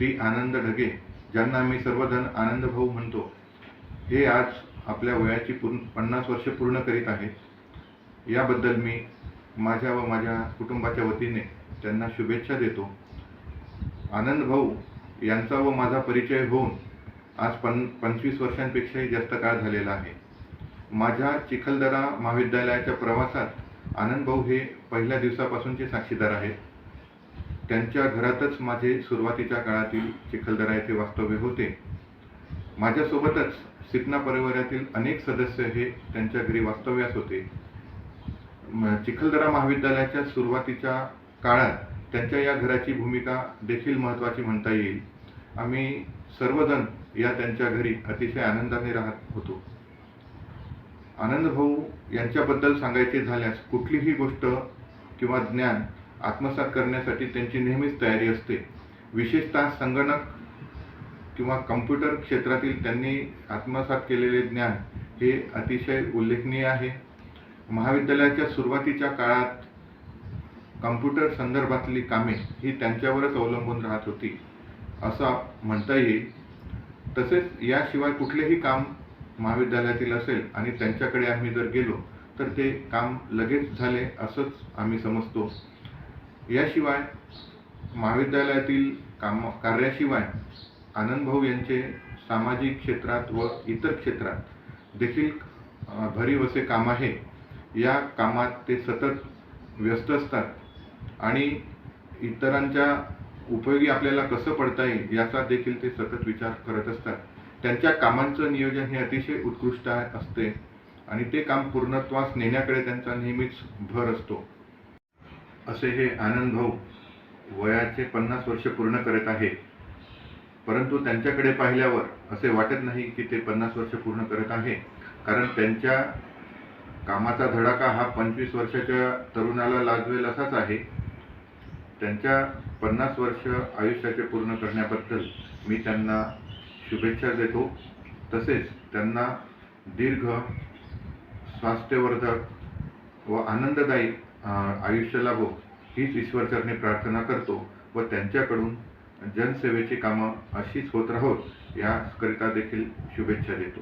श्री आनंद ढगे ज्यांना मी सर्वजण आनंद भाऊ म्हणतो हे आज आपल्या वयाची पूर्ण पन्नास वर्ष पूर्ण करीत आहेत. याबद्दल मी माझ्या व माझ्या कुटुंबाच्या वतीने त्यांना शुभेच्छा देतो. आनंद भाऊ यांचा व माझा परिचय होऊन आज पन पंचवीस वर्षांपेक्षाही जास्त काळ झालेला आहे. माझ्या चिखलदरा महाविद्यालयाच्या प्रवासात आनंद भाऊ हे पहिल्या दिवसापासूनचे साक्षीदार आहेत. त्यांच्या घरातच माझे सुरुवातीच्या काळातील चिखलदरा येथे वास्तव्य होते. माझ्यासोबतच सिपना परिवारातील अनेक सदस्य हे त्यांच्या घरी वास्तव्यास होते. चिखलदरा महाविद्यालयाच्या सुरुवातीच्या काळात त्यांच्या या घराची भूमिका देखील महत्त्वाची म्हणता येईल. आम्ही सर्वजण या त्यांच्या घरी अतिशय आनंदाने राहत होतो. आनंद भाऊ यांच्याबद्दल सांगायचे झाल्यास कुठलीही गोष्ट किंवा ज्ञान आत्मसात करण्यासाठी त्यांची नेहमीच तयारी असते. विशेषतः संगणक किंवा कम्प्युटर क्षेत्रातील त्यांनी आत्मसात केलेले ज्ञान हे अतिशय उल्लेखनीय आहे. महाविद्यालयाच्या सुरुवातीच्या काळात कम्प्युटर संदर्भातली कामे ही त्यांच्यावरच अवलंबून राहत होती. असं म्हणता येईल. तसेच याशिवाय कुठलेही काम महाविद्यालयातील असेल आणि त्यांच्याकडे आम्ही जर गेलो तर ते काम लगेच झाले असंच आम्ही समजतो. याशिवाय महाविद्यालयातील काम कार्याशिवाय आनंद भाऊ यांचे सामाजिक क्षेत्रात व इतर क्षेत्रात देखील भरीव असे काम आहे. या कामात ते सतत व्यस्त असतात आणि इतरांच्या उपयोगी आपल्याला कसं पडता येईल याचा देखील ते सतत विचार करत असतात. त्यांच्या कामांचं नियोजन हे अतिशय उत्कृष्ट असते आणि ते काम पूर्णत्वास नेण्याकडे त्यांचा नेहमीच भर असतो. असे हे आनंद भाऊ वयाचे पन्नास वर्ष पूर्ण करत आहे परंतु त्यांच्याकडे पाहिल्यावर असे वाटत नाही की ते पन्नास वर्ष पूर्ण करत आहे. कारण त्यांच्या कामाचा धडाका हा पंचवीस वर्षाच्या तरुणाला लाजवेल असाच आहे. त्यांच्या पन्नास वर्ष आयुष्याचे पूर्ण करण्याबद्दल मी त्यांना शुभेच्छा देतो. तसेच त्यांना दीर्घ स्वास्थ्यवर्धक व आनंददायी आयुष्य लाभो हीच ईश्वरचरणी प्रार्थना करतो व त्यांच्याकडून जनसेवेची कामं अशीच होत राहोत याकरिता देखील शुभेच्छा देतो.